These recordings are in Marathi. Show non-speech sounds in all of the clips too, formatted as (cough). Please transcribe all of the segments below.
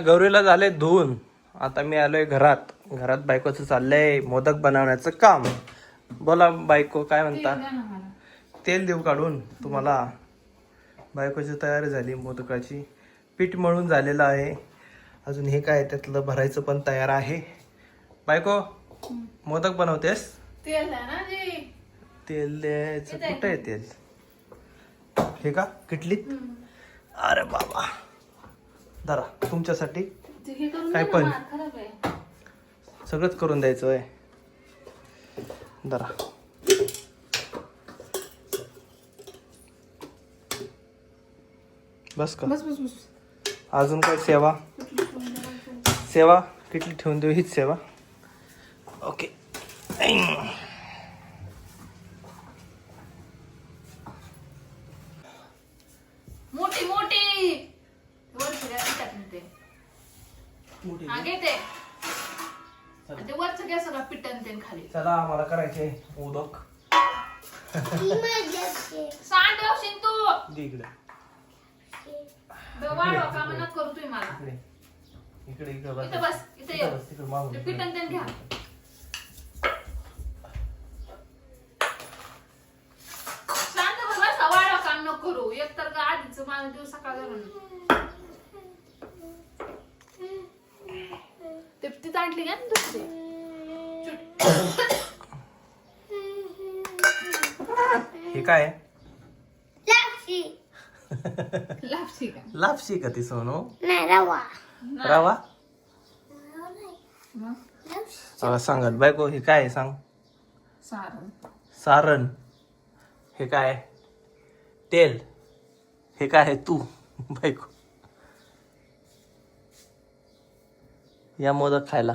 गौरीला झाले धुवून. आता मी आलोय घरात. घरात बायकोचं चाललंय मोदक बनवण्याचं काम. बोला बायको काय म्हणता? तेल देऊ काढून तुम्हाला. बायकोची तयारी झाली मोदकाची. पीठ मळून झालेलं आहे. अजून हे काय त्यातलं भरायचं पण तयार आहे. बायको मोदक बनवतेस? तेल आहे ना जी तेल द्यायचं कुठं आहे तेल? हे का? किटलीत? अरे बाबा. धरा तुमच्यासाठी काय पण? सगळंच करून द्यायचं आहे धरा बस का? बस बस बस. अजून काय सेवा? सेवा? किटली ठेवून देऊ हीच सेवा? ओके. हा घेते आणि ते वरचं घ्या सगळं पिठन तेन खाली. चला आम्हाला करायचे मोदक. सांड वशीन तू. दे इकडे. वाढवा करू तुम्ही मला. इकडे. इकडे इकडे बस. इथं बस इथं ये. इथं बस तिकडे मागून ते पिठन तेन घ्या. शांत बस वाढवा काम नको करू. एक तर आधीच माझा दिवस सकाळ झाला. आणली का ना दुसरी? हे काय? लापशी. का? लापशी का ती सोनू? नाही रवा. रवा? अं, सांगत बायको हे काय आहे सांग? सारण. सारण. हे काय? तेल. हे काय आहे तू बायको? या मोदक खायला.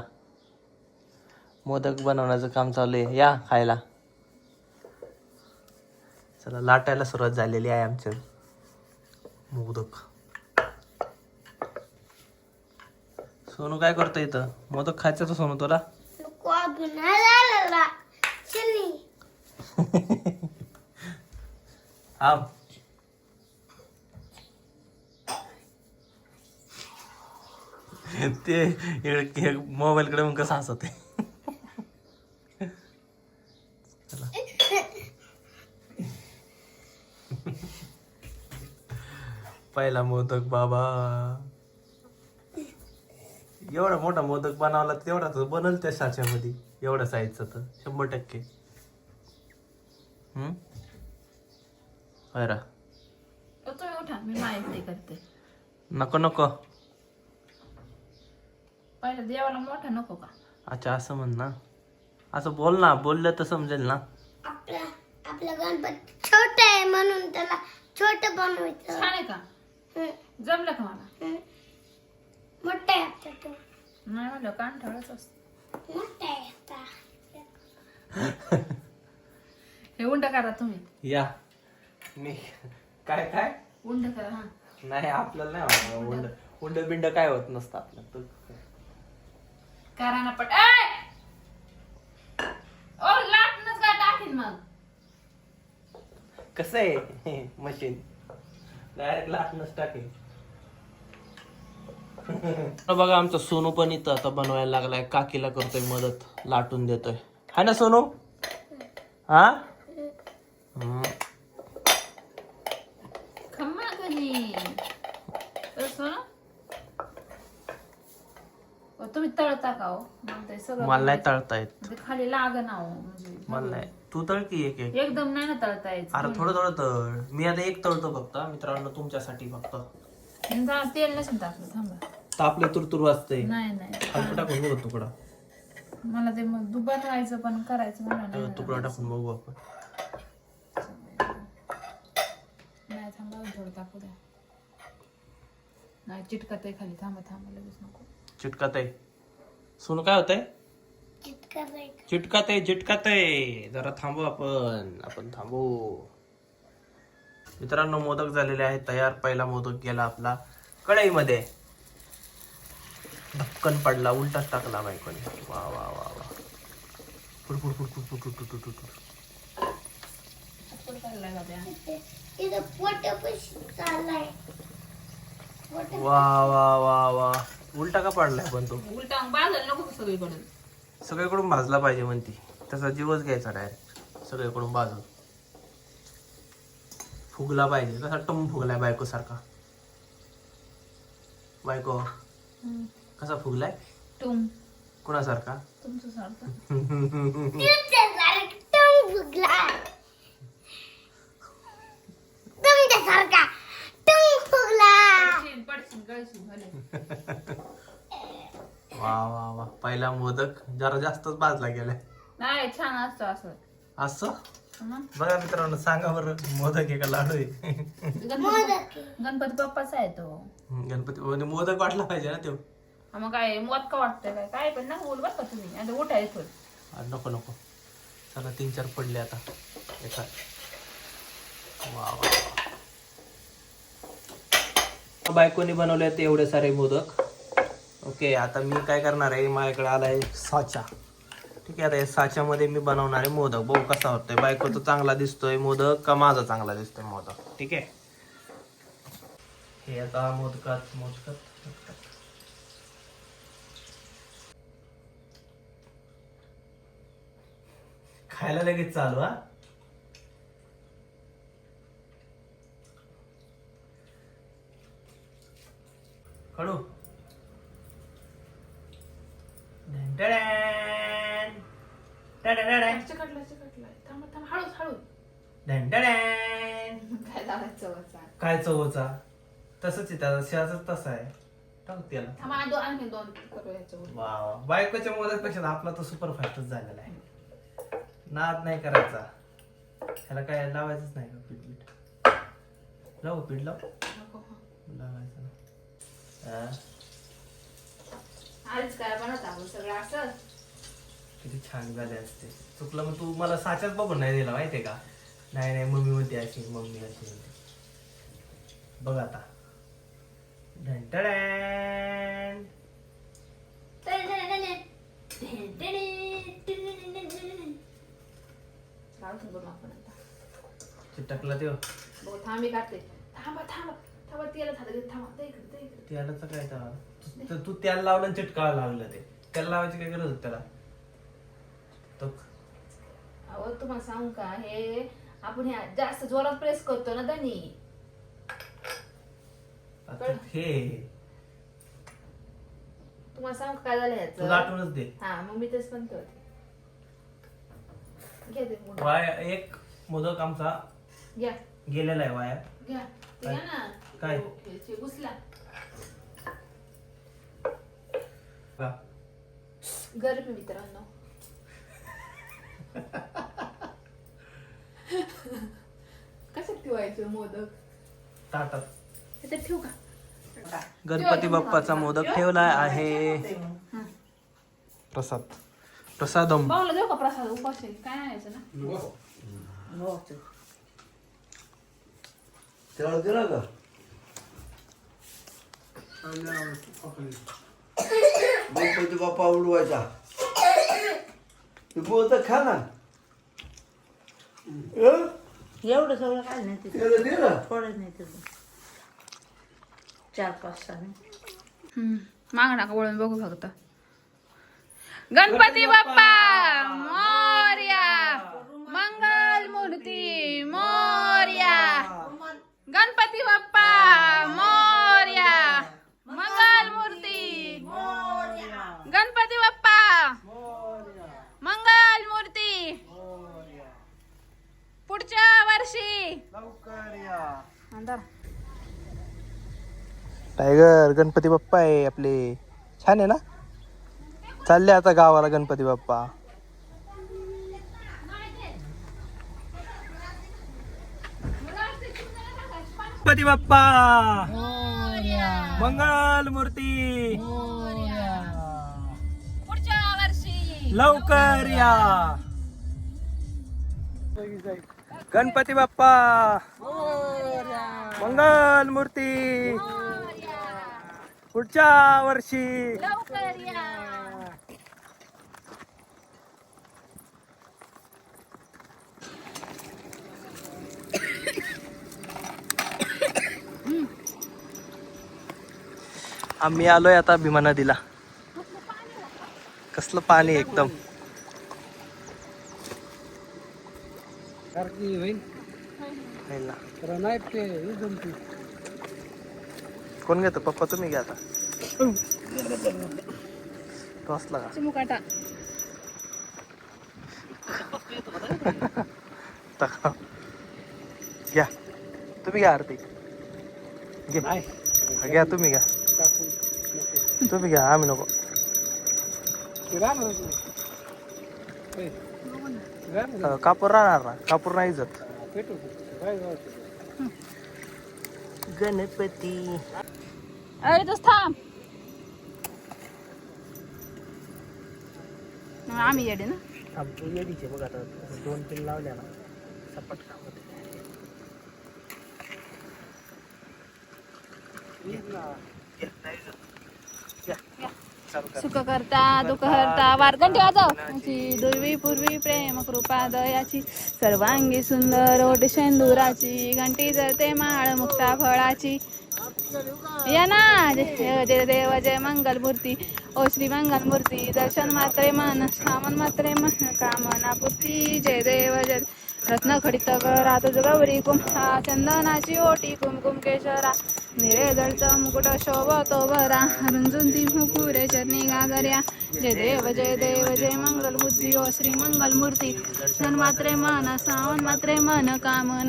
मोदक बनवण्याचं काम चालू आहे. या खायला. चला लाटायला सुरुवात झालेली आहे आमच्या मोदक. सोनू काय करतो इथं? मोदक खायचं तर सोनू तुला? हा (laughs) ते इकडे मोबाईल कडे मग कसं हसत. पहिला मोदक बाबा. एवढा मोठा मोदक बनवला तेवढा तर बनल त्या साच्यामध्ये. एवढा साईजचा तर शंभर टक्के. हम्म? नको नको. पहिला देवाला मोठा नको का? अच्छा असं म्हण ना. असं बोल ना बोललं तर समजेल ना. आपला आपला गणपती छोटा आहे म्हणून त्याला छोट बनवायचं. छान आहे का? हं, जमलं का मला? हं. मोठा आहे आता तो. नाही म्हणलं कान ठेवलंच असत. मोठा आहे आता. (laughs) हे उंड करा तुम्ही. या. मी काय काय? उंड करा हा. नाही आपल्याला नाही आवडत. उंड. उंड बिंड काय होत नसतं आपलं तर करा ना पट ऐ! ओ लाटणच का टाकीन मग? कसं आहे? (laughs) मशीन. डायरेक्ट लाटणंच टाकेल बघा आमचा सोनू पण इथं आता बनवायला लागलाय. काकीला करतोय मदत. लाटून देतोय. हाय ना सोनू? हा हम्म. खम्मा कधी तसं ना ओ, तुम्ही तळता का हो? ते सगळं मला नाही तळता येत ते खाली लाग ना हो म्हणजे मला नाही तू तळ की एक एक? एकदम नाही ना तळता यायचं अरे थोडं थोडं तळ. मी आता एक तळतो फक्त मित्रांनो तुमच्यासाठी फक्त. जा, तेल नसेल टाकलं थांबा. तापले तुरतुर वाजतंय. नाही नाही हलकं टाकून बघ तुकडा. मला ते मग दुबार राहायचं पण करायचं मला नाही तुकडा टाकून बघू आपण. नाही थांबा थोडं टाकू द्या. नाही चिटकत आहे खाली. थांबा थांबा लगेच नको. चिटकात आहे सोनू काय होतंय? चिटकात आहे चिटकात आहे जरा थांबू आपण. आपण थांबू. मित्रांनो मोदक झालेले आहेत. तयार. पहिला मोदक गेला आपला कढईमध्ये. धक्कन पडला उलटाच टाकला बायकोने. वा वा वा वा. Food food food food food food food food वा वा वा वा. उलटा का पडलाय पण तो? उलटा बाजल नको का सगळीकडून. सगळीकडून भाजला पाहिजे म्हणती. त्याचा जीवच घ्यायचा डायरेक्ट सगळीकडून बाजून फुगला पाहिजे. कसा टम फुगलाय बायको सारखा बायको कसा फुगलाय? तुम कुणासारखा? तुमचं सारखं तुमच्यासारखा. टंग (laughs) फुगला तुमच्यासारखा. (laughs) वा वा वा. पहिला मोदक जरा जास्तच भाजला गेलाय. नाही छान असतं असं. असं? बघा मित्रांनो सांगा बरं मोदक आहे का लाडू आहे. गणपती मोदक गणपती बाप्पाचा आहे तो. गणपती म्हणजे मोदक वाटला पाहिजे ना तो. हा, मग काय मोद का वाटतंय काय? काय पण ना बोल बरं का तुम्ही. आता उठायचं आ, नको नको. चला तीन चार पडले आता. एका. वा वा वा. बायकोनी बनवले आहेत एवढे सारे मोदक. ओके आता मी काय करणार आहे? माझ्याकडे आलाय साचा. ठीक आहे आता या साच्यामध्ये मी बनवणार आहे मोदक. बघू कसा होतोय. बायकोचा चांगला दिसतोय मोदक का माझा चांगला दिसतोय मोदक? ठीक आहे. हे आता मोदकात मोदकात खायला लगेच चालू हा? कडू ढंढढॅण. हळूच हळू ढंढढॅण. काय लावायचं काय चवचा तसंच आहे त्याचा तसा आहे टाकू त्याला थांबा आणि दोन आणखी दोन करू याच्यावर वा वा. बायकोच्या मोदकपेक्षा आपला तो सुपर फास्टच झालेला आहे नाद नाही करायचा ह्याला काय लावायचंच नाही का पीठ पीठ लावू पीठ लाव नको, लावायचं ना आधीच काय बनवत आहोत सगळं असं? किती छान झाले असते. चुकलं मग तू मला साच्यात बघून नाही दिला माहितीये का? नाही नाही मम्मी म्हणते अशी मम्मी अशी म्हणते. बघ आता. ढंटडॅन. लावतो बघ आपण आता. चिटकला ते बघ थांबी काढते. थांबा थांबा. थांबा तेला थांबा थांबा. ते इकडे ते इकडे. त्यालाच काय तेव्हा? तू- तर तू त्याला लावलं आणि चिटकाळा लावलं ते. त्याला लावायची काय गरज होती त्याला? तो अहो तुम्हाला सांगू का हे आपण ह्या जास्त जोरात प्रेस करतो ना त्यांनी आता हे. तुम्हाला सांगू का काय झालं तू ह्याचं लाटूनच दे. हा मग मी तेच म्हणते घ्या ते. वाया एक मोदक आमचा घ्या. गेलेला आहे वाया. घ्या. ते घ्या ना. काय? हे- हे घुसला? गरमी मित्रांनो. कसं ठेवायचं मोदक? ताटात. त्याच्यात ठेवू का? गणपती बाप्पाचा मोदक ठेवला आहे. प्रसाद. प्रसादम. बावला देऊ का प्रसाद उपास आहे काय आणायचं ना? त्याला दिला का? गणपती बाप्पा उडवायचा तू बोलत खा ना अं? एवढं सगळं काय नाही तिथं. त्याला दिलं थोडं नाही तिथं. चार पाच सहा नाही. माग नका वळून बघू फक्त. गणपती बाप्पा मोर्या मंगल मूर्ती मोर्या. गणपती बाप्पा मोर्या मंगल मूर्ती गणपती बाप्पा मंगल मूर्ती टायगर गणपती बाप्पा आहे आपले. छान आहे ना? चालले आता गावाला गणपती बाप्पा. गणपती बाप्पा! मंगल मूर्ती! पुढच्या वर्षी. लवकर या. गणपती बाप्पा. मंगल मूर्ती. पुढच्या वर्षी. आम्ही आलोय आता भीमा नदीला. कसलं पाणी एकदम. है ना. कोण घेतो? पप्पा तुम्ही घ्या आता. तो असला का? चिमुकाटा (laughs) टाका. घ्या. तुम्ही घ्या आरती. घे. हा, घ्या तुम्ही घ्या. तुम्ही घ्या आम्ही नको. अं, कापूर राहणार ना? कापूर नाही जात. गणपती. अरे तोच थांब. मग आम्ही येडे ना? आमची येडीचे बघ आता. दोन तीन लावल्या ना सपाट काम होते. घ्या, नाही जात. घ्या. चालू करा. सुख करता दुःख हरता वारकण ठेवायची दुर्वी पूर्वी प्रेम कृपा दयाची सर्वांगी सुंदर ओट शेंदुराची घंटी जळते माळ मुक्ता फळाची. या ना जय जय देव जय मंगल मूर्ती ओ श्री मंगल मूर्ती दर्शन मात्रे मन सामन मात्रे मन कामना पूर्ती. जय देव जय रत्न खडित गौरी कुंभा चंदनाची ओटी कुमकुम केशरा. निळे जळच मुकुट शोभतो भरा रुंजून ती मुकुरे चरणी गागर्या जय देव जय देव जय मंगल बुद्धी ओ श्री मंगल मूर्ती. दर्शन मात्रे मन सावन मात्रे मन कामन.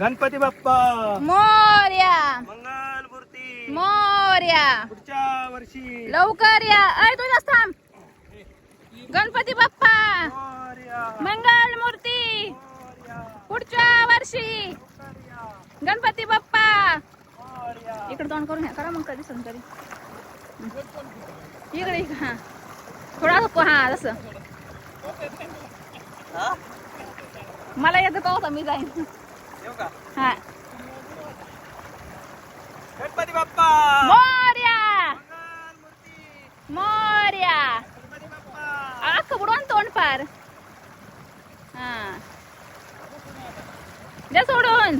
गणपती बाप्पा! मोर्या! मंगल मूर्ती! मोर्या! पुढच्या वर्षी! लवकर या. अय तुझ्याच थांब. गणपती बाप्पा! मोरया, मंगल मूर्ती! मोरया, पुढच्या वर्षी! गणपती बाप्पा. इकडे तोंड करून करा मग कधी सण तरी इकडे हा. थोडा नको हा जसं मला येतं का होता मी जाईन. हा. गणपती बाप्पा मोर्या मंगल मूर्ती मोर्या गणपती बाप्पा अख्खं बुडवून तोंड पार हा द्या सोडून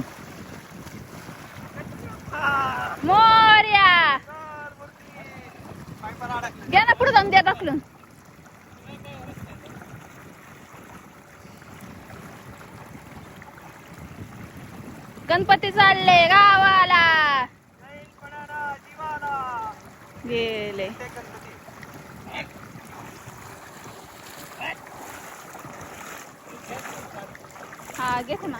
मोर्या मंगल मूर्ती पाय पण अडकले. घ्या ना पुढे जाऊन द्या टाकलं. गणपती चालले गावाला. गेले. हा घेते ना.